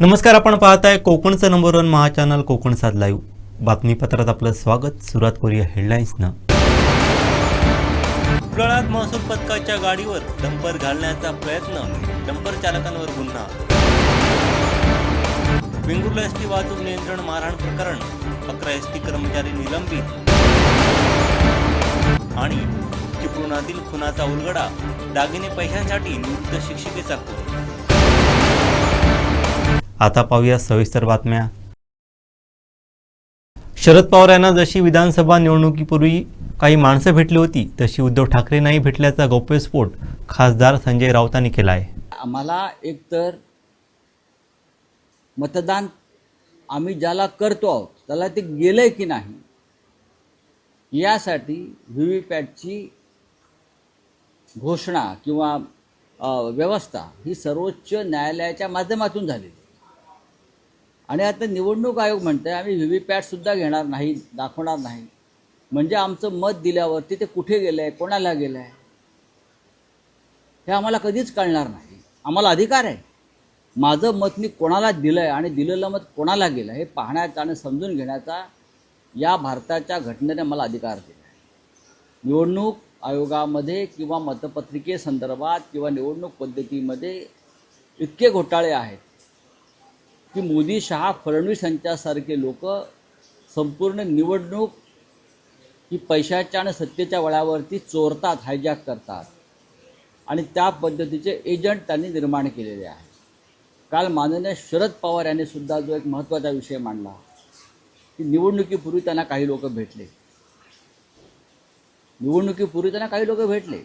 नमस्कार आपण पाहताय कोकणचं नंबर वन महाचॅनल कोकण साध लाईव्ह बातमीपत्रात आपलं स्वागत. सुरुवात करूया हेडलाईन्सनं उडाळात महसूल पथकाच्या गाडीवर डंपर घालण्याचा प्रयत्न. डंपर चालकांवर गुन्हा. वेंगुर्ला एस टी वाहतूक नियंत्रण मारहाण प्रकरण. अकरा एस टी कर्मचारी निलंबित. आणि चिपळुणातील खुनाचा उलगडा. दागिने पैशांसाठी नियुक्त शिक्षिकेचा खून आता पाहूया सविस्तर बातम्या. शरद पवार यांना जशी विधानसभा निवडणुकीपूर्वी काही माणसं भेटली होती तशी उद्धव ठाकरे नाही भेटल्याचा गौप्यस्फोट खासदार संजय राऊतांनी केला आहे आम्हाला एकतर मतदान आम्ही ज्याला करतो आहोत त्याला ते गेलं की नाही यासाठी व्ही व्ही पॅटची घोषणा किंवा व्यवस्था ही सर्वोच्च न्यायालयाच्या माध्यमातून झाली आणि आता निवडणूक आयोग म्हणते आम्ही व्ही व्ही पॅटसुद्धा घेणार नाही दाखवणार नाही. म्हणजे आमचं मत दिल्यावरती ते कुठे गेलं आहे कोणाला गेलं आहे हे आम्हाला कधीच कळणार नाही. आम्हाला अधिकार आहे. माझं मत मी कोणाला दिलं आहे आणि दिलेलं मत कोणाला गेलं हे पाहण्याचा आणि समजून घेण्याचा या भारताच्या घटनेने मला अधिकार दिला आहे निवडणूक आयोगामध्ये किंवा मतपत्रिकेसंदर्भात किंवा निवडणूक पद्धतीमध्ये इतके घोटाळे आहेत. की मोदी शहा फडणवीस यांच्यासारखे लोक संपूर्ण निवडणूक ही पैशाच्या आणि सत्तेच्या वळावरती चोरतात हायजॅक करतात. आणि त्या पद्धतीचे एजंट त्यांनी निर्माण केलेले आहे काल माननीय शरद पवार यांनी सुद्धा जो एक महत्त्वाचा विषय मांडला की निवडणुकीपूर्वी त्यांना काही लोक भेटले. निवडणुकीपूर्वी त्यांना काही लोक भेटले.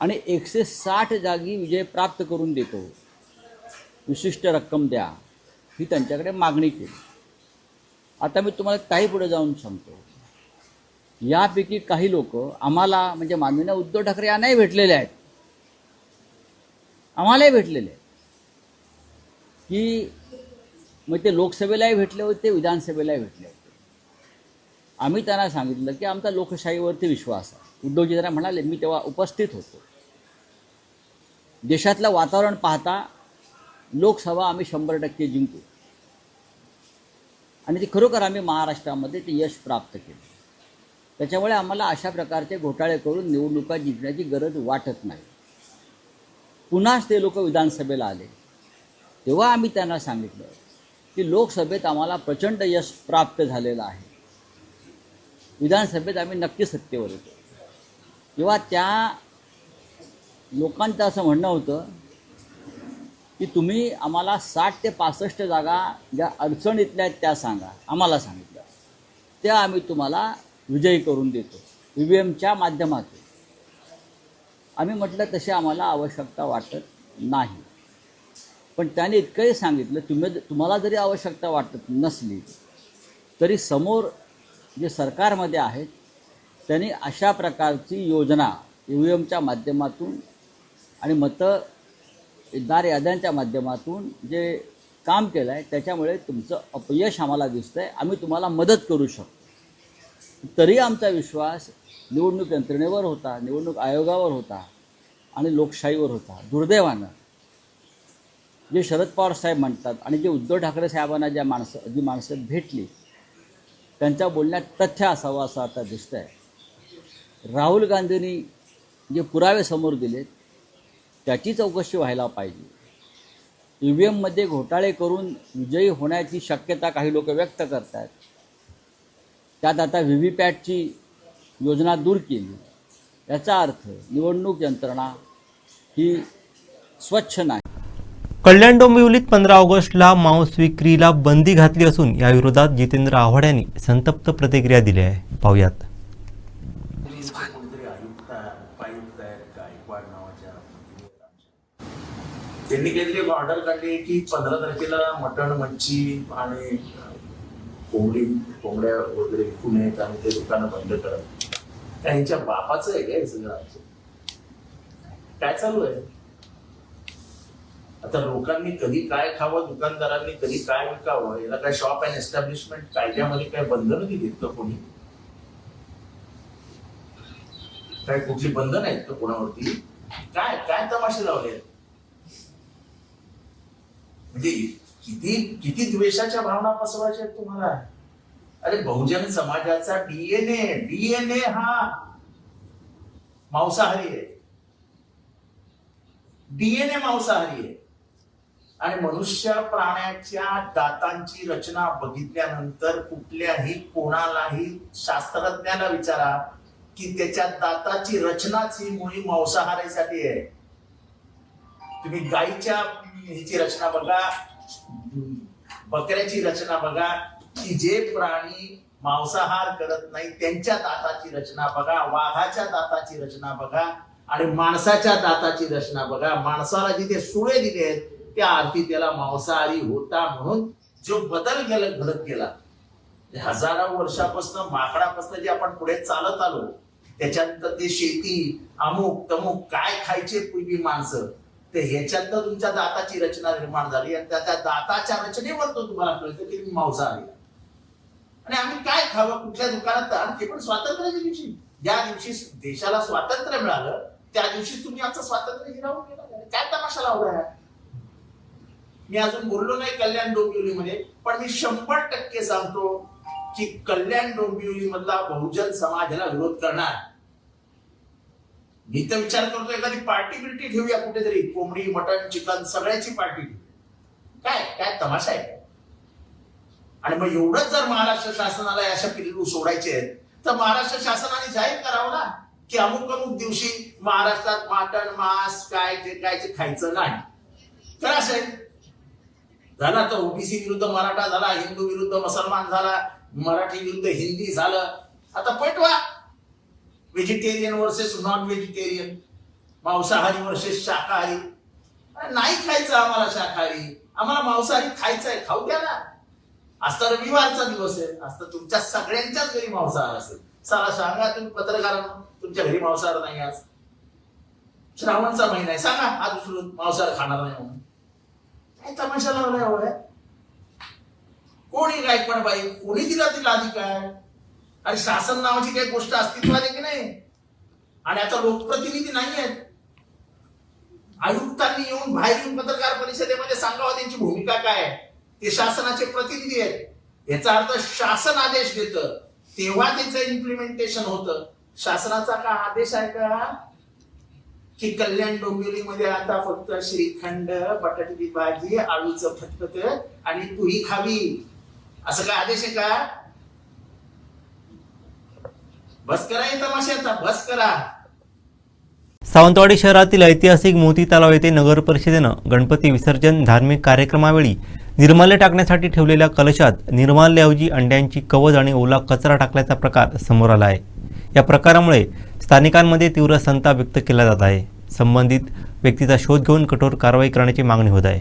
आणि एकशे साठ जागी विजय प्राप्त करून देतो. विशिष्ट रक्कम द्या ही त्यांच्याकडे मागणी केली. आता मी तुम्हाला काही पुढे जाऊन सांगतो. यापैकी काही लोक आम्हाला म्हणजे माननीय उद्धव ठाकरे यांनाही भेटलेले आहेत. आम्हालाही भेटलेले आहेत. की मग ते लोकसभेलाही भेटले होते विधानसभेलाही भेटले होते. आम्ही त्यांना सांगितलं की आमचा लोकशाहीवरती विश्वास आहे. उद्धवजी त्यांना म्हणाले मी तेव्हा उपस्थित होतो. देशातलं वातावरण पाहता लोकसभा आम्ही शंभर टक्के जिंकू. आणि ते खरोखर आम्ही महाराष्ट्रामध्ये ते यश प्राप्त केलं. त्याच्यामुळे आम्हाला अशा प्रकारचे घोटाळे करून निवडणुका जिंकण्याची गरज वाटत नाही. पुन्हाच ते लोक विधानसभेला आले. तेव्हा आम्ही त्यांना सांगितलं की लोकसभेत आम्हाला प्रचंड यश प्राप्त झालेलं आहे. विधानसभेत आम्ही नक्की सत्तेवर येतो. तेव्हा त्या लोकांचं असं म्हणणं होतं की तुम्ही आम्हाला साठ ते पासष्ट जागा ज्या अडचणीतल्या आहेत त्या सांगा. आम्हाला सांगितलं त्या आम्ही तुम्हाला विजयी करून देतो. ई व्ही एमच्या माध्यमातून. आम्ही म्हटलं तशी आम्हाला आवश्यकता वाटत नाही. पण त्याने इतकंही सांगितलं तुम्ही तुम्हाला जरी आवश्यकता वाटत नसली तरी समोर जे सरकारमध्ये आहेत त्यांनी अशा प्रकारची योजना ई व्ही एमच्या माध्यमातून आणि मतं मतदार याद्यांच्या माध्यमातून जे काम केलं आहे त्याच्यामुळे तुमचं अपयश आम्हाला दिसतं आहे आम्ही तुम्हाला मदत करू शकतो. तरी आमचा विश्वास निवडणूक यंत्रणेवर होता निवडणूक आयोगावर होता आणि लोकशाहीवर होता. दुर्दैवानं. जे शरद पवार साहेब म्हणतात आणि जे उद्धव ठाकरे साहेबांना ज्या माणसं जी माणसं भेटली त्यांच्या बोलण्यात तथ्य असावं असं आता दिसतं आहे राहुल गांधींनी जे पुरावे समोर दिलेत त्याची चौकशी व्हायला पाहिजे. ई व्ही एममध्ये घोटाळे करून विजयी होण्याची शक्यता काही लोक व्यक्त करत आहेत त्यात आता व्ही व्ही पॅटची योजना दूर केली. याचा अर्थ निवडणूक यंत्रणा ही स्वच्छ नाही. कल्याण डोंबिवलीत पंधरा ऑगस्टला मांस विक्रीला बंदी घातली असून या विरोधात जितेंद्र आव्हाड यांनी संतप्त प्रतिक्रिया दिली आहे. पाहुयात. त्यांनी काहीतरी एक ऑर्डर काढली की पंधरा तारखेला मटण मच्छी आणि कोंबडी कोंबड्या वगैरे विकू नयेत आणि ते दुकानं बंद करत. त्यांच्या बापाचं आहे काय सगळं? काय चालू आहे? आता लोकांनी कधी काय खावं दुकानदारांनी कधी काय विकावं याला काय शॉप अँड एस्टॅब्लिशमेंट कायद्यामध्ये काय बंधन दिलीत का कोणी? काय कुठली बंधन आहेत का कोणावरती? काय काय तमाशे लावले आहेत? म्हणजे किती किती द्वेषाच्या भावना पसरवायच्या आहेत तुम्हाला? अरे बहुजन समाजाचा डीएनए डीएनए हा मांसाहारी आहे. डीएनए मांसाहारी आहे. आणि मनुष्य प्राण्याच्या दातांची रचना बघितल्यानंतर कुठल्याही कोणालाही शास्त्रज्ञाला विचारा की त्याच्या दाताची रचनाच ही मुळी मांसाहारीसाठी आहे. तुम्ही गायीच्या ह्याची रचना बघा. बकऱ्याची रचना बघा. की जे प्राणी मांसाहार करत नाही त्यांच्या दाताची रचना बघा. वाघाच्या दाताची रचना बघा. आणि माणसाच्या दाताची रचना बघा. माणसाला जिथे सुळे दिले आहेत त्या अर्थी त्याला मांसाहारी होता म्हणून जो बदल गेला घडत गेला. हजारो वर्षापासून माकडापासून जे आपण पुढे चालत आलो त्याच्यानंतर ते शेती अमुक तमुक काय खायचे पूर्वी माणसं ते ह्याच्यातनं तुमच्या दाताची रचना निर्माण झाली आणि त्या दाताच्या रचनेवर तो तुम्हाला कळतं की तुम्ही मांसा आली आणि आम्ही काय खावं कुठल्या दुकानात आणि ते पण स्वातंत्र्याच्या दिवशी. ज्या दिवशी देशाला स्वातंत्र्य मिळालं त्या दिवशी तुम्ही आमचं स्वातंत्र्य हिरावून गेला काय तमाशा लावलाय मी अजून बोललो नाही कल्याण डोंबिवलीमध्ये पण मी शंभर टक्के सांगतो की कल्याण डोंबिवली मधला बहुजन समाजाला विरोध करणार. मी तर विचार करतो एखादी पार्टी बिर्टी ठेवूया कुठेतरी कोंबडी मटण चिकन सगळ्याची पार्टी काय काय तमाशा आहे? आणि मग एवढंच जर महाराष्ट्र शासनाला अशा पिल्लू सोडायचे आहेत तर महाराष्ट्र शासनाने जाहीर करावं ना की अमुक अमुक दिवशी महाराष्ट्रात मटण मांस काय जे काय ते खायचं नाही. तर असेल झाला तर ओबीसी विरुद्ध मराठा झाला हिंदू विरुद्ध मुसलमान झाला मराठी विरुद्ध हिंदी झालं. आता पेटवा व्हेजिटेरियन वर्सेस नॉन व्हेजिटेरियन मांसाहारी वर्सेस शाकाहारी. नाही खायचं आम्हाला शाकाहारी. आम्हाला मांसाहारी खायचं आहे. खाऊ द्या ना. आज तर रविवारचा दिवस आहे. आज तर तुमच्या सगळ्यांच्याच घरी मांसाहार असेल. सारा सांगा तुम्ही पत्रकारांना तुमच्या घरी मांसाहार नाही आज. श्रावणचा महिना आहे. सांगा आज उचलून मांसाहार खाणार नाही म्हणून. काय तमाशा लावलाय हवंय कोणी गायकवाड बाई? कोणी दिला तिला काय आणि शासन नावाची काही गोष्ट अस्तित्वात आहे की नाही? आणि आता लोकप्रतिनिधी नाही आहेत. आयुक्तांनी येऊन बाहेर येऊन पत्रकार परिषदेमध्ये सांगावं त्यांची भूमिका काय ते शासनाचे प्रतिनिधी आहेत. याचा अर्थ शासन आदेश देत. तेव्हा त्याचं इम्प्लिमेंटेशन होतं. शासनाचा का आदेश आहे का? की कल्याण डोंबिवलीमध्ये आता फक्त श्रीखंड बटाट्याची भाजी आळूचं फटफट आणि तुही खावी. असं काय आदेश आहे का? बस करा तमाशाचा बस करा. सावंतवाडी शहरातील ऐतिहासिक मोती तलाव येथे नगर परिषदेनं गणपती विसर्जन धार्मिक कार्यक्रमावेळी निर्माल्य टाकण्यासाठी ठेवलेल्या कलशात निर्माल्याऐवजी अंड्यांची कवच आणि ओला कचरा टाकल्याचा प्रकार समोर आला आहे. या प्रकारामुळे स्थानिकांमध्ये तीव्र संताप व्यक्त केला जात आहे. संबंधित व्यक्तीचा शोध घेऊन कठोर कारवाई करण्याची मागणी होत आहे.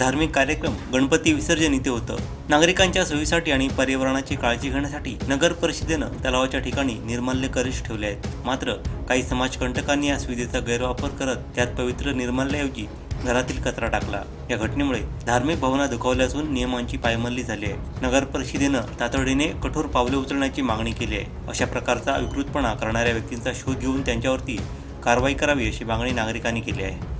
धार्मिक कार्यक्रम गणपती विसर्जन इथे होतं. नागरिकांच्या सोयीसाठी आणि पर्यावरणाची काळजी घेण्यासाठी नगर परिषदेनं तलावाच्या ठिकाणी निर्माल्य कलश ठेवले आहेत. मात्र काही समाजकंटकांनी या सुविधेचा गैरवापर करत त्यात पवित्र निर्माल्याऐवजी घरातील कचरा टाकला. या घटनेमुळे धार्मिक भावना दुखावल्या असून नियमांची पायमल्ली झाली आहे. नगर परिषदेनं तातडीने कठोर पावले उचलण्याची मागणी केली आहे. अशा प्रकारचा विकृतपणा करणाऱ्या व्यक्तींचा शोध घेऊन त्यांच्यावरती कारवाई करावी अशी मागणी नागरिकांनी केली आहे.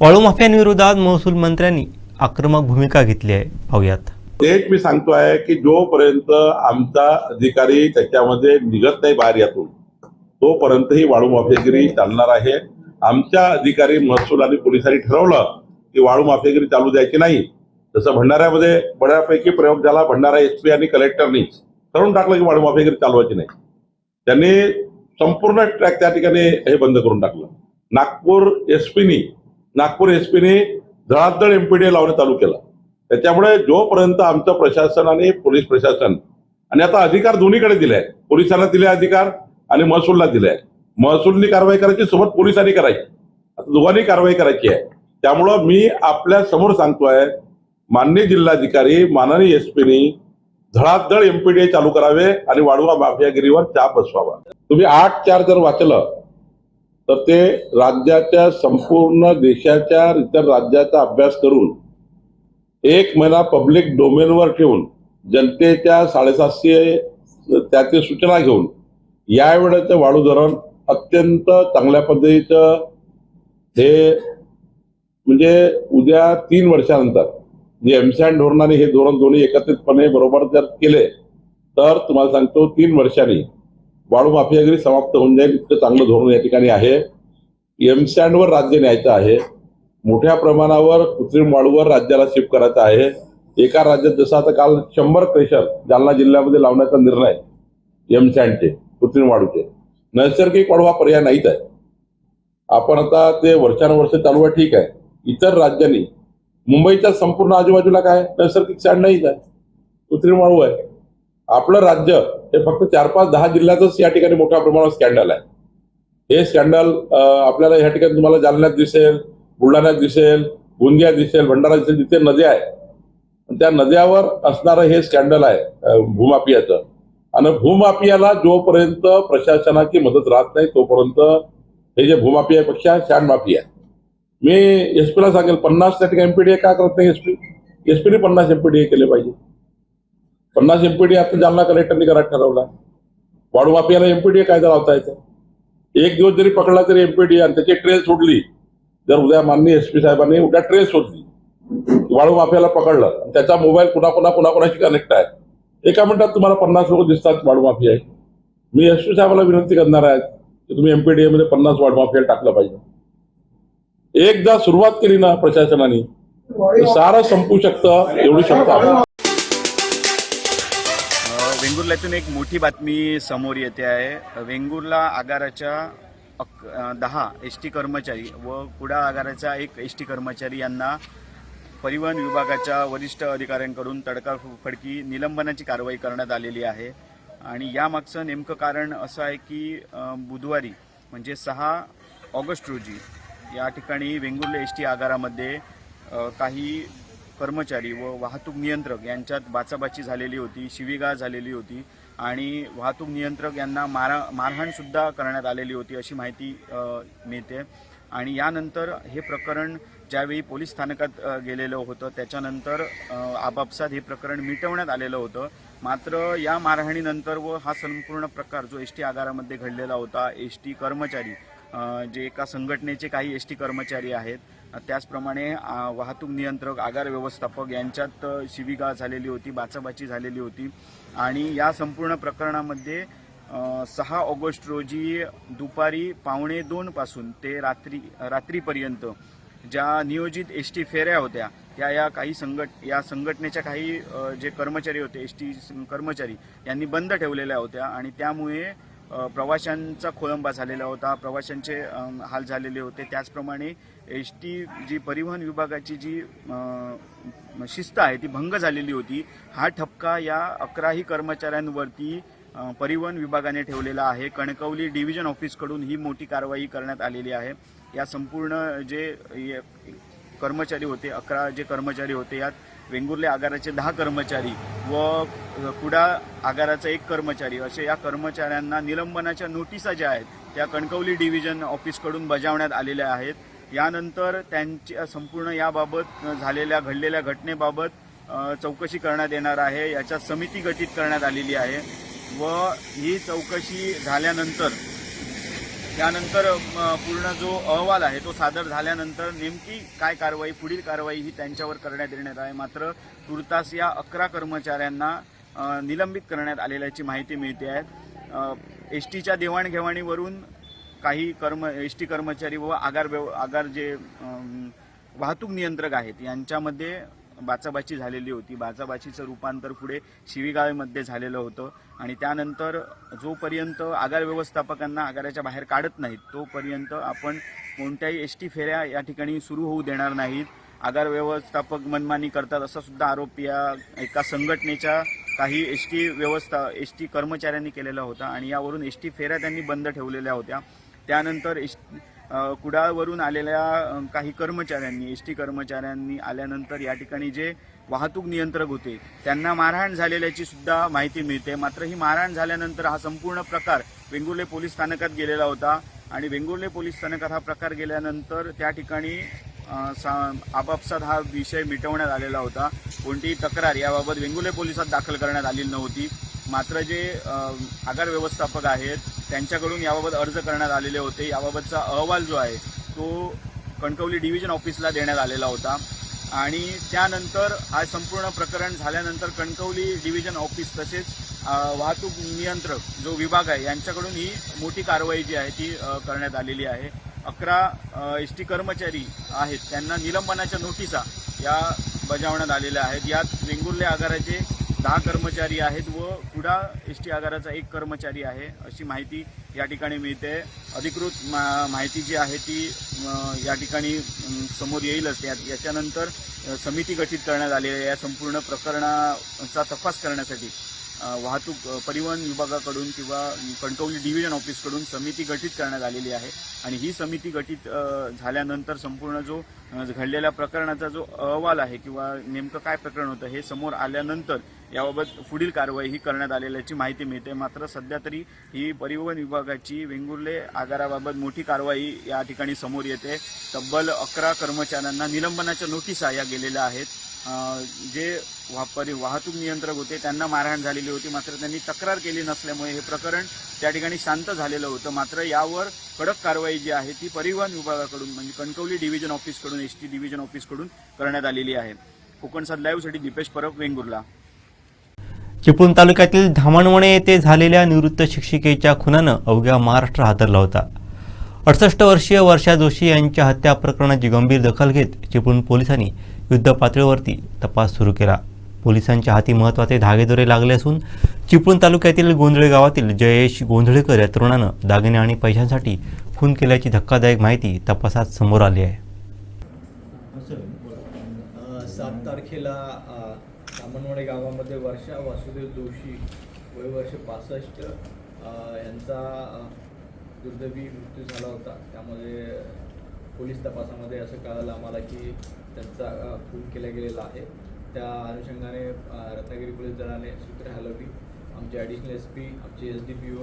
वाळू माफियांविरोधात महसूल मंत्र्यांनी आक्रमक भूमिका घेतली आहे. पाहूयात. तेच मी सांगतो आहे की जोपर्यंत आमचा अधिकारी त्याच्यामध्ये निघत नाही बाहेर यातून तोपर्यंत ही वाळू माफियागिरी चालणार आहे. आमच्या अधिकारी महसूल आणि पोलिसांनी ठरवलं की वाळू माफियागिरी चालू द्यायची नाही. जसं भंडाऱ्यामध्ये बऱ्यापैकी प्रयोग झाला. भंडारा एस पी आणि कलेक्टरनी ठरवून टाकलं की वाळू माफियागिरी चालवायची नाही. त्यांनी संपूर्ण ट्रॅक त्या ठिकाणी हे बंद करून टाकलं. नागपूर एस पीनी नागपूर एसपीने धडाधड एमपीडीए लावणं चालू केलं. त्याच्यामुळे जोपर्यंत आमचं प्रशासन आणि पोलीस प्रशासन आणि आता अधिकार दोन्हीकडे दिले पोलिसांना दिले अधिकार आणि महसूलला दिले महसूलनी कारवाई करायची सोबत पोलिसांनी करायची. आता दोघांनी कारवाई करायची आहे. त्यामुळं मी आपल्यासमोर सांगतोय माननीय जिल्हाधिकारी माननीय एसपीनी धडाधड एमपीडीए चालू करावे आणि वाढवा माफियागिरीवर चाप बसवावा. तुम्ही आठ चार जर वाचलं तर ते राज्याच्या संपूर्ण देशाच्या इतर राज्याचा अभ्यास करून एक महिना पब्लिक डोमेनवर ठेवून जनतेच्या साडेसातशे त्याची सूचना घेऊन यावेळेचं वाढू धरण अत्यंत चांगल्या पद्धतीचं हे म्हणजे उद्या तीन वर्षानंतर जे एमसॅन धोरणाने हे धोरण दोन्ही एकत्रितपणे बरोबर जर केले तर तुम्हाला सांगतो तीन वर्षांनी वाळू माफियागिरी समाप्त होऊन जाईल इतकं चांगलं धोरण या ठिकाणी आहे. एमसँडवर राज्य न्यायचं आहे. मोठ्या प्रमाणावर कृत्रिम वाळूवर राज्याला शिफ्ट करायचं आहे. एका राज्यात जसं आता काल शंभर क्रेशर जालना जिल्ह्यामध्ये लावण्याचा निर्णय एमसँडचे कृत्रिम वाळूचे. नैसर्गिक वाळू हा पर्याय नाहीच आहे. आपण आता ते वर्षानुवर्ष चालू आहे ठीक आहे. इतर राज्यांनी मुंबईच्या संपूर्ण आजूबाजूला काय? नैसर्गिक सँड नाहीच आहे. कृत्रिम वाळू आहे. आपलं राज्य हे फक्त चार पाच दहा जिल्ह्यातच या ठिकाणी मोठ्या प्रमाणावर स्कॅन्डल आहे. हे स्कॅन्डल आपल्याला या ठिकाणी तुम्हाला जालन्यात दिसेल बुलढाण्यात दिसेल गोंदियात दिसेल भंडारा दिसेल जिथे नद्या आहे त्या नद्यावर असणारं हे स्कॅन्डल आहे भूमापियाचं भूमाफियाचं. आणि भूमाफियाला जोपर्यंत प्रशासनाची मदत राहत नाही तोपर्यंत हे जे भूमाफियापेक्षा शॅन माफिया. आहे. मी एसपीला सांगेल पन्नास त्या ठिकाणी एमपीडीए का करत नाही एसपी एसपीने पन्नास एमपीडीए केले पाहिजे. पन्नास एमपीडी आता जालना कलेक्टरने करायला ठरवला. वाढू माफियाला एमपीडीए कायदा लावता येतो एक दिवस जरी पकडला तरी एमपीडीए आणि त्याची ट्रेस सोडली जर उद्या माननीय एसपी साहेबांनी उद्या ट्रेस सोडली वाळू माफियाला पकडलं आणि त्याचा मोबाईल पुन्हा पुन्हा पुन्हा कुणाशी कनेक्ट आहे? एका मिनिटात तुम्हाला पन्नास लोक दिसतात वाळू माफिया. आहे मी एस पी साहेबाला विनंती करणार आहे की तुम्ही एमपीडीए मध्ये पन्नास वाढ माफियाला टाकलं पाहिजे. एकदा सुरुवात केली ना प्रशासनाने तर सारं संपू शकतं एवढी क्षमता वेंगुर्ल्यातून एक मोठी बातमी समोर येते आहे. वेंगुर्ला आगाराच्या अक दहा एस टी कर्मचारी व कुडा आगाराचा एक एस टी कर्मचारी यांना परिवहन विभागाच्या वरिष्ठ अधिकाऱ्यांकडून तडकाफडकी निलंबनाची कारवाई करण्यात आलेली आहे. आणि यामागचं नेमकं कारण असं आहे की बुधवारी म्हणजे सहा ऑगस्ट रोजी या ठिकाणी वेंगुर्ला एस टी आगारामध्ये काही कर्मचारी व वाहतूक नियंत्रक यांच्यात बाचाबाची झालेली होती शिवीगाळ झालेली होती आणि वाहतूक नियंत्रक यांना मारा मारहाणसुद्धा करण्यात आलेली होती अशी माहिती मिळते. आणि यानंतर हे प्रकरण ज्यावेळी पोलीस स्थानकात गेलेलं होतं त्याच्यानंतर आपापसात हे प्रकरण मिटवण्यात आलेलं होतं. मात्र या मारहाणीनंतर व हा संपूर्ण प्रकार जो एस टी आगारामध्ये घडलेला होता एस टी कर्मचारी जे एका संघटनेचे काही एस टी कर्मचारी आहेत त्याचप्रमाणे वाहतूक नियंत्रक आगार व्यवस्थापक यांच्यात अ, झालेली होती बाचाबाची झालेली होती. आणि या संपूर्ण प्रकरणामध्ये सहा ऑगस्ट रोजी दुपारी पावणे दोनपासून ते रात्री रात्रीपर्यंत ज्या नियोजित एस टी फेऱ्या होत्या त्या या काही संघट या संघटनेच्या काही जे कर्मचारी होते एस टी कर्मचारी यांनी बंद ठेवलेल्या होत्या. आणि त्यामुळे प्रवाशांचा खोळंबा झालेला होता प्रवाशांचे हाल झालेले होते. त्याचप्रमाणे एस टी जी परिवहन विभागाची जी शिस्त आहे ती भंग झालेली होती. हा ठपका या अकराही कर्मचाऱ्यांवरती परिवहन विभागाने ठेवलेला आहे. कणकवली डिव्हिजन ऑफिसकडून ही मोठी कारवाई करण्यात आलेली आहे. या संपूर्ण जे कर्मचारी होते अकरा जे कर्मचारी होते यात वेंगुर्ले आगाराचे दहा कर्मचारी व कुडा आगाराचा एक कर्मचारी असे या कर्मचाऱ्यांना निलंबनाच्या नोटिसा ज्या आहेत त्या कणकवली डिव्हिजन ऑफिसकडून बजावण्यात आलेल्या आहेत. यानंतर त्यांच्या संपूर्ण याबाबत झालेल्या घडलेल्या घटनेबाबत चौकशी करण्यात येणार आहे. याच्यात समिती गठीत करण्यात आलेली आहे. व ही चौकशी झाल्यानंतर त्यानंतर पूर्ण जो अहवाल आहे तो सादर झाल्यानंतर नेमकी काय कारवाई पुढील कारवाई ही त्यांच्यावर करण्यात येणार आहे. मात्र तुर्तास या अकरा कर्मचाऱ्यांना निलंबित करण्यात आलेल्याची माहिती मिळते आहे. एस टीच्या देवाणघेवाणीवरून काही कर्म एस टी कर्मचारी व आगार व्यव आगार जे वाहतूक नियंत्रक आहेत यांच्यामध्ये बाचाबाची झालेली होती. बाचाबाचीचं रूपांतर पुढे शिवीगाळेमध्ये झालेलं होतं आणि त्यानंतर जोपर्यंत आगार व्यवस्थापकांना आगाराच्या बाहेर काढत नाहीत तोपर्यंत आपण कोणत्याही एस टी फेऱ्या या ठिकाणी सुरू होऊ देणार नाहीत. आगार व्यवस्थापक मनमानी करतात असा सुद्धा आरोप या एका संघटनेच्या काही एस टी व्यवस्था एस टी कर्मचाऱ्यांनी केलेला होता आणि यावरून एस टी फेऱ्या त्यांनी बंद ठेवलेल्या होत्या. त्यानंतर एस कुडाळवरून आलेल्या काही कर्मचाऱ्यांनी एस टी कर्मचाऱ्यांनी आल्यानंतर या ठिकाणी जे वाहतूक नियंत्रक होते त्यांना मारहाण झालेल्याची सुद्धा माहिती मिळते. मात्र ही मारहाण झाल्यानंतर हा संपूर्ण प्रकार वेंगुर्ले पोलीस स्थानकात गेलेला होता आणि वेंगुर्ले पोलीस स्थानकात हा प्रकार गेल्यानंतर त्या ठिकाणी सा- आपापसात हा विषय मिटवण्यात आलेला होता. कोणतीही तक्रार याबाबत वेंगुर्ले पोलिसात दाखल करण्यात आलेली नव्हती. मात्र जे आगार व्यवस्थापक आहेत त्यांच्याकडून याबाबत अर्ज करण्यात आलेले होते. याबाबतचा अहवाल जो आहे तो कणकवली डिव्हिजन ऑफिसला देण्यात आलेला होता. आणि त्यानंतर हा संपूर्ण प्रकरण झाल्यानंतर कणकवली डिव्हिजन ऑफिस तसेच वाहतूक नियंत्रक जो विभाग आहे यांच्याकडून ही मोठी कारवाई जी आहे ती करण्यात आलेली आहे. अकरा एस टी कर्मचारी आहेत त्यांना निलंबनाच्या नोटिसा या बजावण्यात आलेल्या आहेत. यात वेंगुर्ले आगाराचे दहा कर्मचारी आहेत व कुडा एस टी आगाराचा एक कर्मचारी आहे अशी माहिती या ठिकाणी मिळते. अधिकृत मा माहिती जी आहे ती या ठिकाणी समोर येईलच. या याच्यानंतर समिती गठीत करण्यात आली आहे. या संपूर्ण प्रकरणाचा तपास करण्यासाठी. वाहतूक परिवहन विभागाकडून किंवा कणकवली डिव्हिजन ऑफिसकडून समिती गठीत करण्यात आलेली आहे. आणि ही समिती गठीत झाल्यानंतर संपूर्ण जो घडलेल्या प्रकरणाचा जो अहवाल आहे किंवा नेमकं काय प्रकरण होतं हे समोर आल्यानंतर याबाबत पुढील कारवाई ही करण्यात आलेल्याची माहिती मिळते. मात्र सध्या तरी ही परिवहन विभागाची वेंगुर्ले आगाराबाबत मोठी कारवाई या ठिकाणी समोर येते. तब्बल अकरा कर्मचाऱ्यांना निलंबनाच्या नोटिसा या गेलेल्या आहेत. जे वा वाहतूक नियंत्रक होते त्यांना मारहाण झालेली होती. मात्र त्यांनी तक्रार केली नसल्यामुळे हे प्रकरण त्या ठिकाणी शांत झालेलं होतं. मात्र यावर कडक कारवाई जी आहे ती परिवहन विभागाकडून म्हणजे कणकवली डिव्हिजन ऑफिसकडून एस टी डिव्हिजन ऑफिसकडून करण्यात आलेली आहे. कोकणसात लाईव्हसाठी दीपेश परब वेंगुर्ला. चिपळूण तालुक्यातील धामणवणे येथे झालेल्या निवृत्त शिक्षिकेच्या खुनानं अवघ्या महाराष्ट्र हादरला होता. अडसष्ट वर्षीय वर्षा जोशी यांच्या हत्या प्रकरणाची गंभीर दखल घेत चिपळूण पोलिसांनी युद्धपातळीवरती तपास सुरू केला. पोलिसांच्या हाती महत्त्वाचे धागेदोरे लागले असून चिपळूण तालुक्यातील गोंधळे गावातील जयेश गोंधळेकर या तरुणानं दागिने आणि पैशांसाठी खून केल्याची धक्कादायक माहिती तपासात समोर आली आहे. सात तारखेला सामनवाडे गावामध्ये वर्षा वासुदेव जोशी वय वर्ष पासष्ट यांचा दुर्दैवी मृत्यू झाला होता. त्यामध्ये पोलीस तपासामध्ये असं कळालं आम्हाला की त्यांचा खून केला गेलेला आहे. त्या अनुषंगाने रत्नागिरी पोलीस दलाने सूत्रे हलवली. आमचे ॲडिशनल एस पी आमचे एस डी पी ओ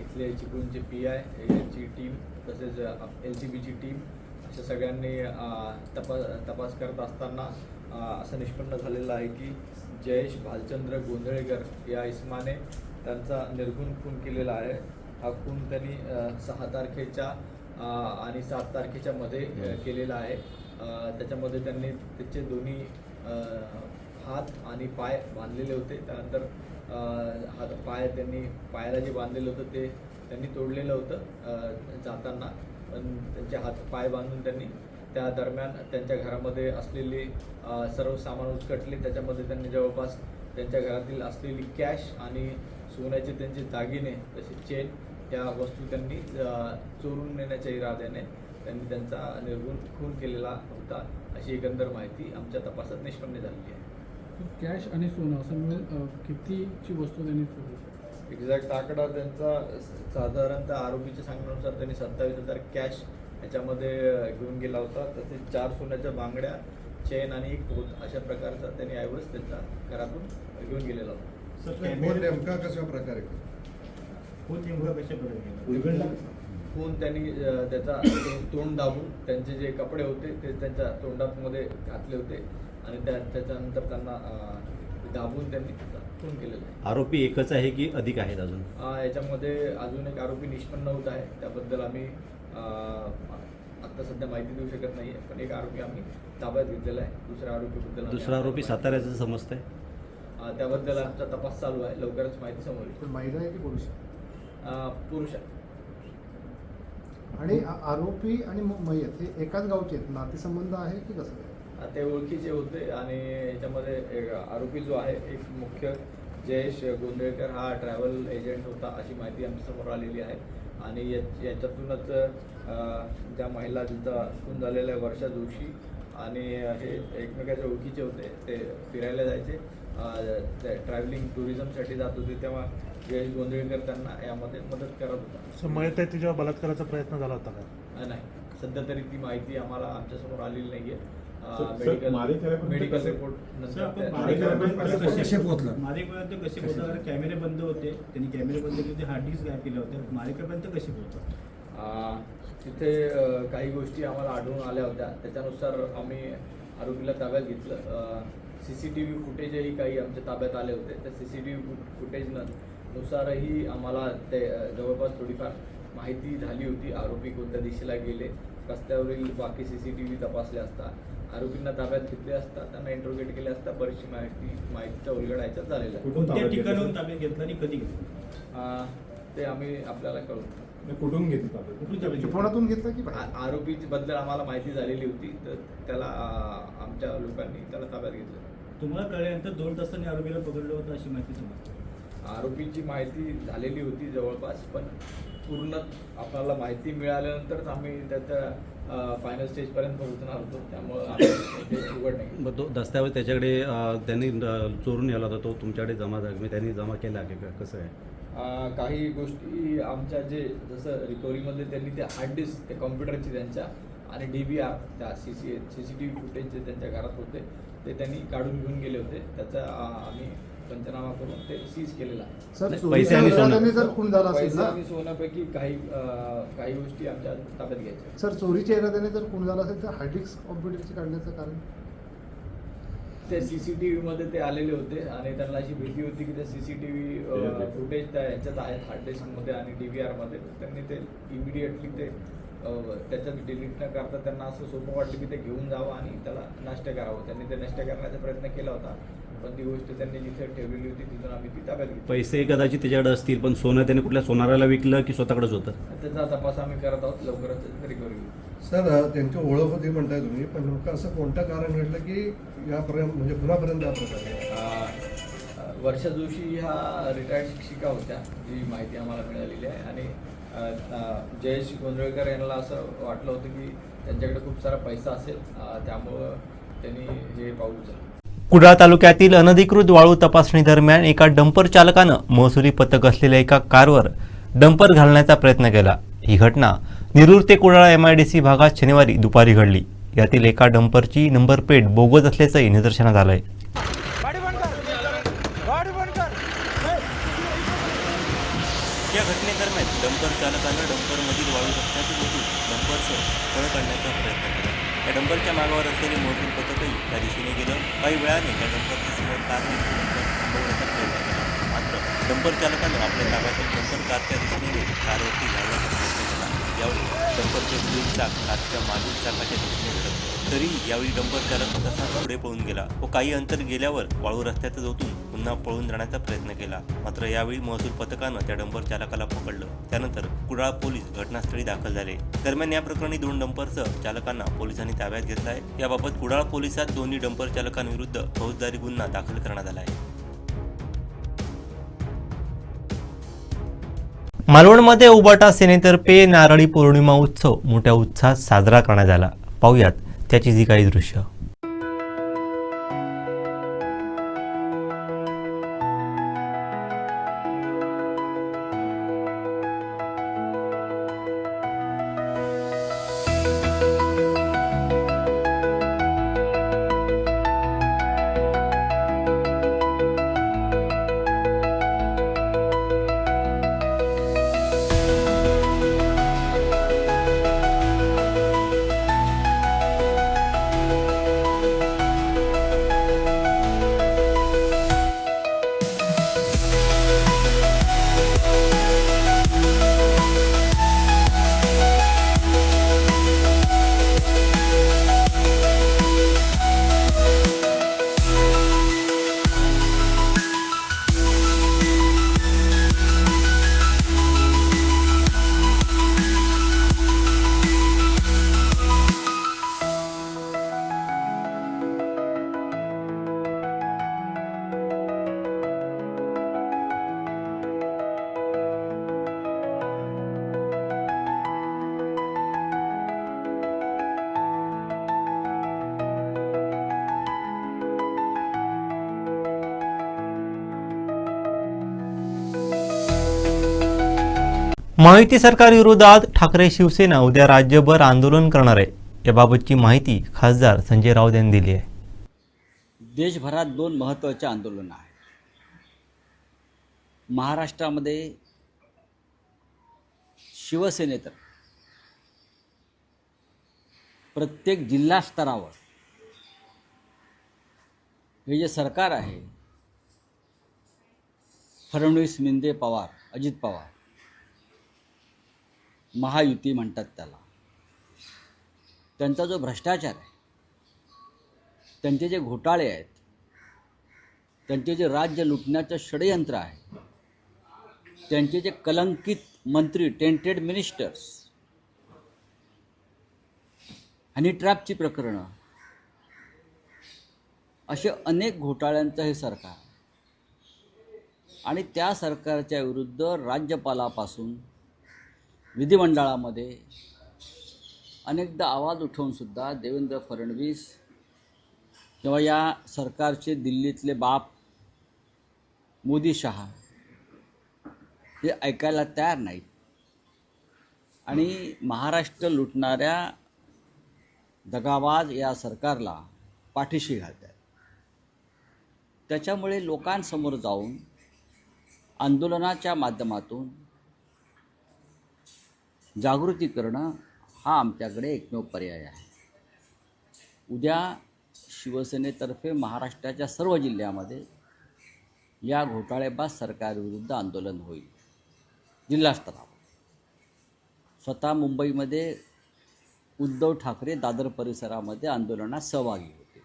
इथले चिपळूणचे पी आय यांची टीम तसेच एल सी बीची टीम अशा सगळ्यांनी तपास तपास करत असताना असं निष्पन्न झालेलं आहे की जयेश भालचंद्र गोंधळेकर या इसमाने त्यांचा निर्गुण खून केलेला आहे. हा खून त्यांनी सहा तारखेच्या आणि सात तारखेच्या मध्ये केलेला आहे. त्याच्यामध्ये त्यांनी त्याचे दोन्ही हात आणि पाय बांधलेले होते. त्यानंतर हात पाय त्यांनी पायाला जे बांधलेलं होतं ते त्यांनी तोडलेलं होतं जाताना. पण त्यांचे हात पाय बांधून त्यांनी त्या दरम्यान त्यांच्या घरामध्ये असलेली सर्व सामान उचकटले. त्याच्यामध्ये त्यांनी जवळपास त्यांच्या घरातील असलेली कॅश आणि सोन्याचे त्यांचे दागिने तसे चेन या वस्तू त्यांनी चोरून नेण्याच्या इराद्याने त्यांनी त्यांचा निर्गुण खून केलेला होता अशी एकंदर माहिती आमच्या तपासात निष्पन्न झालेली आहे. कॅश आणि सोनं असं मिळून अ, कितीची वस्तू त्यांनी चोरली एक्झॅक्ट आकडा त्यांचा साधारणतः आरोपीच्या सांगण्यानुसार त्यांनी सत्तावीस हजार कॅश याच्यामध्ये घेऊन गेला होता. तसेच चार सोन्याच्या बांगड्या चेन आणि एक पोत अशा प्रकारचा त्यांनी ऐवज त्यांचा घरातून घेऊन गेलेला होता. नेमका कशा प्रकारे खून त्यांनी त्याचा तोंड दाबून त्यांचे जे कपडे होते ते त्यांच्या तोंडामध्ये घातले होते आणि त्या त्याच्यानंतर त्यांना दाबून त्यांनी खून केलेला आहे. आरोपी एकच आहे की अधिक आहेत अजून? याच्यामध्ये अजून एक आरोपी निष्पन्न होत आहे. त्याबद्दल आम्ही अ, आत्ता सध्या माहिती देऊ शकत नाही आहे पण एक आरोपी आम्ही ताब्यात घेतलेला आहे. दुसऱ्या आरोपीबद्दल दुसरा आरोपी आता साताऱ्याचं समजतंय? त्याबद्दल आमचा तपास चालू आहे. लवकरच माहिती समोर येईल. पण महिला आहे की पुरुष पुरुष आहे. आणि आरोपी आणि मयत हे एकाच गावचे आहेत. नातेसंबंध आहे की कसं काय? ते ओळखीचे होते आणि याच्यामध्ये एक आरोपी जो आहे एक मुख्य जयेश गोंदळकर हा ट्रॅव्हल एजंट होता अशी माहिती आमच्यासमोर आलेली आहे. आणि या- याच्यातूनच ज्या महिला तिथं खून झालेल्या आहे, वर्षा जोशी आणि हे एकमेकाच्या ओळखीचे होते ते फिरायला जायचे. ट्रॅव्हलिंग टुरिझमसाठी जात होते तेव्हा जयेश गोंधळकर त्यांना यामध्ये मदत करत होता. मयत आहे तिच्यावर बलात्काराचा प्रयत्न झाला होता का? नाही. सध्या तरी ती माहिती आम्हाला आमच्यासमोर आलेली नाही आहे मेडिकल मेडिकल रिपोर्ट नंतर त्या- मारेपर्यंत कसे पोहोचतात कॅमेरे बंद होते. त्यांनी कॅमेरे बंद केले हार्ड डिस्क गायब केले होते मारेपर्यंत कसे पोहोचतात आ, तिथे काही गोष्टी आम्हाला आढळून आल्या होत्या. त्याच्यानुसार आम्ही आरोपीला ताब्यात घेतलं. सी सी टी व्ही फुटेजही काही आमच्या ताब्यात आले होते. त्या C C T V footage नुसारही आम्हाला ते जवळपास थोडीफार माहिती झाली होती. आरोपी कोणत्या दिशेला गेले? रस्त्यावरील बाकी सी सी टी व्ही तपासले असता आरोपींना ताब्यात घेतले असता त्यांना इंट्रोगेट केले असता बरीचशी माहिती माहितीचा उलगडायचा झालेला ताब्यात घेतलं आणि कधी ते आम्ही आपल्याला कळू कुठून घेतलं कुठून घेतलं? की आरोपी बद्दल आम्हाला माहिती झालेली होती. तर त्याला आमच्या लोकांनी त्याला ताब्यात घेतलं. तुम्हाला कळल्यानंतर दोन तासांनी आरोपीला पकडलं होतं अशी माहिती समजते आरोपीची माहिती झालेली होती जवळपास पण पूर्ण आपल्याला माहिती मिळाल्यानंतरच आम्ही त्याच्या फायनल स्टेजपर्यंत पोहोचणार होतो. त्यामुळं ते दस्तावेज त्याच्याकडे त्यांनी चोरून नेला होता तो तुमच्याकडे जमा झाला म्हणजे त्यांनी जमा केला की? कसं आहे? काही गोष्टी आमच्या जे जसं रिकव्हरीमध्ये त्यांनी ते हार्ड डिस्क ते कॉम्प्युटरची त्यांच्या आणि डी बी आर त्या C C C C T V footage जे त्यांच्या घरात होते ते त्यांनी काढून घेऊन गेले होते. त्याचा आम्ही पंचनामा करून ते सीज केलेला. आहे सर नाही, चोरीच्या पैसे आणि सोनं. इराद्याने जर खून झाला असेल पैसे ना? आणि सोन्यापैकी काही काही गोष्टी आमच्या ताब्यात घ्यायच्या. सर चोरीच्या इराद्याने जर खून झाला असेल तर हार्ड डिस्क कॉम्प्युटरची काढण्याचं कारण? ते सी सी टी व्हीमध्ये ते आलेले होते आणि त्यांना अशी भीती होती की ते C C T V footage त्या ह्याच्यात आहेत हार्ड डिस्कमध्ये आणि डी व्ही आरमध्ये त्यांनी ते इमिडिएटली ते अ, त्याच्यात डिलीट न करता त्यांना असं सोपं वाटलं की ते घेऊन जावं आणि त्याला नष्ट करावं. त्यांनी ते नष्ट करण्याचा प्रयत्न केला होता. पण ती गोष्ट त्यांनी जिथे ठेवलेली होती तिथून आम्ही ती ताब्यात घेतली. पैसे कदाचित त्याच्याकडे असतील पण सोनं त्याने कुठल्या सोनाराला विकलं की स्वतःकडेच होतं? त्याचा तपास आम्ही करत आहोत लवकरच रिकव्हरी होईल सर त्यांची ओळख होती म्हणताय तुम्ही पण नेमकं असं कोणतं कारण घडलं की यापर्यंत म्हणजे पुन्हापर्यंत हा प्रकार अ, वर्षा जोशी ह्या रिटायर्ड शिक्षिका होत्या जी माहिती आम्हाला मिळालेली आहे. आणि अ, अ, जयेश गोंधळकर यांना असं वाटलं होतं की त्यांच्याकडे खूप सारा पैसा असेल अ, त्यामुळं त्यांनी हे पाऊल उचललं. कुडाळ तालुक्यातील अनधिकृत वाळू तपासणी दरम्यान एका डंपर चालकानं महसुली पथक असलेल्या एका कारवर डंपर घालण्याचा प्रयत्न केला. ही घटना निरूर ते Kudal M I D C भागात शनिवारी दुपारी घडली. यातील एका डंपरची नंबर प्लेट बोगस असल्याचंही निदर्शनात आलं आहे दिशेने गेलं. काही वेळाने त्या डंपरच्या समोर कारने डंपर थांबवण्याचा प्रयत्न केला. मात्र डंपर चालकानं आपल्या ताब्यातून डंपर कारच्या दिशेने घेत कारवरती घालण्याचा प्रयत्न केला. यावेळी डंपरचे पुढील चाक कारच्या मागील चाकाच्या दिशेने धडकलं. तरी यावेळी डंपर चालक तसाच पुढे पळून गेला. व काही अंतर गेल्यावर वाळू रस्त्यातच ओतून पुन्हा पळून जाण्याचा प्रयत्न केला. मात्र यावेळी महसूल पथकानं त्या डंपर चालकाला पकडलं. त्यानंतर कुडाळ पोलीस घटनास्थळी दाखल झाले. दरम्यान या प्रकरणी दोन डंपरसह चालकांना पोलिसांनी ताब्यात घेतलं आहे. याबाबत कुडाळ पोलिसात दोन्ही डंपर चालकांविरुद्ध फौजदारी गुन्हा दाखल करण्यात आला आहे. मालवणमध्ये उबाटा सेनेतर्फे नारळी पौर्णिमा उत्सव मोठ्या उत्साहात साजरा करण्यात आला. पाहुयात. त्याची जी काही दृश्य महायुती सरकार विरोधात ठाकरे शिवसेना उद्या राज्यभर आंदोलन करणार. आहे याबाबतची माहिती खासदार संजय राऊत यांनी दिली आहे. देशभरात दोन महत्त्वाचे आंदोलनं आहेत. महाराष्ट्रामध्ये शिवसेनेतर प्रत्येक जिल्हा स्तरावर हे जे सरकार आहे फडणवीस मिंदे पवार अजित पवार महायुती म्हणतात त्याला. त्यांचा जो भ्रष्टाचार आहे त्यांचे जे घोटाळे आहेत त्यांचे जे राज्य लुटण्याचं षडयंत्र आहे त्यांचे जे कलंकित मंत्री टेंटेड मिनिस्टर्स हनी ट्रॅपची प्रकरणं असे अनेक घोटाळ्यांचं हे सरकार आणि त्या सरकारच्या विरुद्ध राज्यपालापासून विधिमंडळामध्ये अनेकदा आवाज उठवूनसुद्धा देवेंद्र फडणवीस किंवा या सरकारचे दिल्लीतले बाप मोदी शहा हे ऐकायला तयार नाहीत. आणि महाराष्ट्र लुटणाऱ्या दगाबाज या सरकारला पाठीशी घालतात त्याच्यामुळे लोकांसमोर जाऊन आंदोलनाच्या माध्यमातून जागृती करणं हा आमच्याकडे एकमेव पर्याय आहे. उद्या शिवसेनेतर्फे महाराष्ट्राच्या सर्व जिल्ह्यामध्ये या घोटाळेबाज सरकारविरुद्ध आंदोलन होईल. जिल्हास्तरावर स्वतः मुंबईमध्ये उद्धव ठाकरे दादर परिसरामध्ये आंदोलनात सहभागी होते.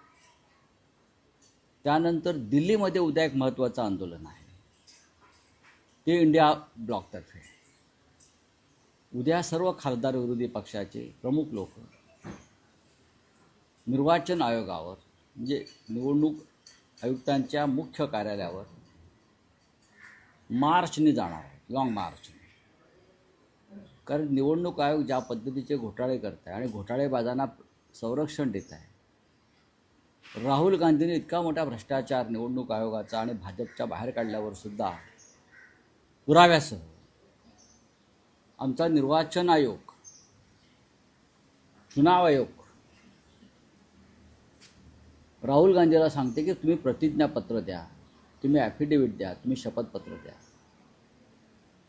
त्यानंतर दिल्लीमध्ये उद्या एक महत्त्वाचं आंदोलन आहे. ते इंडिया ब्लॉकतर्फे. उद्या सर्व खासदार विरोधी पक्षाचे प्रमुख लोक निर्वाचन आयोगावर म्हणजे निवडणूक आयुक्तांच्या मुख्य कार्यालयावर मार्चने जाणार लाँग मार्चने कारण निवडणूक आयोग ज्या पद्धतीचे घोटाळे करत आहे आणि घोटाळेबाजांना संरक्षण देत आहे राहुल गांधींनी इतका मोठा भ्रष्टाचार निवडणूक आयोगाचा आणि भाजपच्या बाहेर काढल्यावर सुद्धा पुराव्यासह आमचा निर्वाचन आयोग चुनाव आयोग राहुल गांधीला सांगते की तुम्ही प्रतिज्ञापत्र द्या तुम्ही ॲफिडेविट द्या तुम्ही शपथपत्र द्या.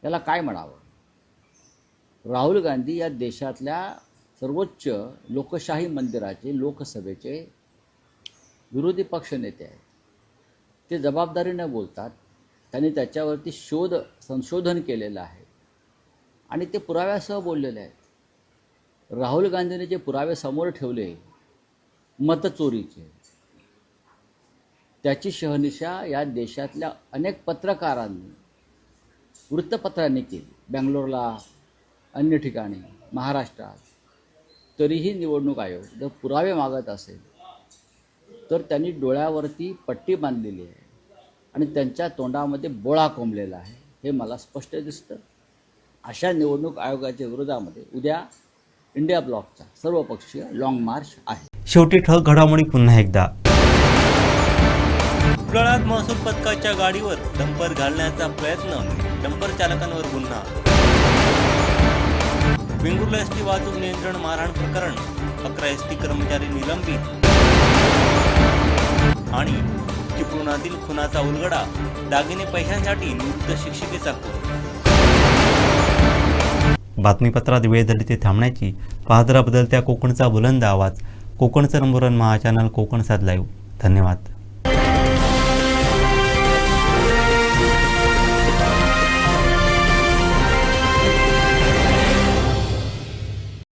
त्याला काय म्हणावं? राहुल गांधी या देशातल्या सर्वोच्च लोकशाही मंदिराचे लोकसभेचे विरोधी पक्षनेते आहेत. ते जबाबदारीनं बोलतात. त्यांनी त्याच्यावरती शोध संशोधन केलेलं आहे. आणि ते पुराव्यासह बोललेले आहेत. राहुल गांधीने जे पुरावे समोर ठेवले मतचोरीचे त्याची शहनिशा या देशातल्या अनेक पत्रकारांनी वृत्तपत्रांनी केली. बँगलोरला अन्य ठिकाणी महाराष्ट्रात. तरीही निवडणूक आयोग जर पुरावे मागत असेल तर त्यांनी डोळ्यावरती पट्टी बांधलेली आहे आणि त्यांच्या तोंडामध्ये बोळा कोंबलेला आहे हे मला स्पष्ट दिसतं. अशा निवडणूक आयोगाच्या विरोधामध्ये उद्या इंडिया ब्लॉकचा सर्वपक्षीय लाँग मार्च आहे. शेवटी ठळक घडामोडी पुन्हा एकदा. कुडाळात महसूल पथकाच्या गाडीवर डंपर घालण्याचा प्रयत्न डंपर चालकांवर गुन्हा. वेंगुर्ला एस टी वाहतूक नियंत्रण मारहाण प्रकरण अकरा एस टी कर्मचारी निलंबित. आणि चिपळुणातील खुनाचा उलगडा दागिने पैशांसाठी नियुक्त शिक्षिकेचा खून बातमीपत्रात वेळ झाली ते थांबण्याची पाहत त्या बदलत्या कोकणचा बुलंद आवाज. कोकणचं number one Maha channel Kokan साध लाईव्ह. धन्यवाद.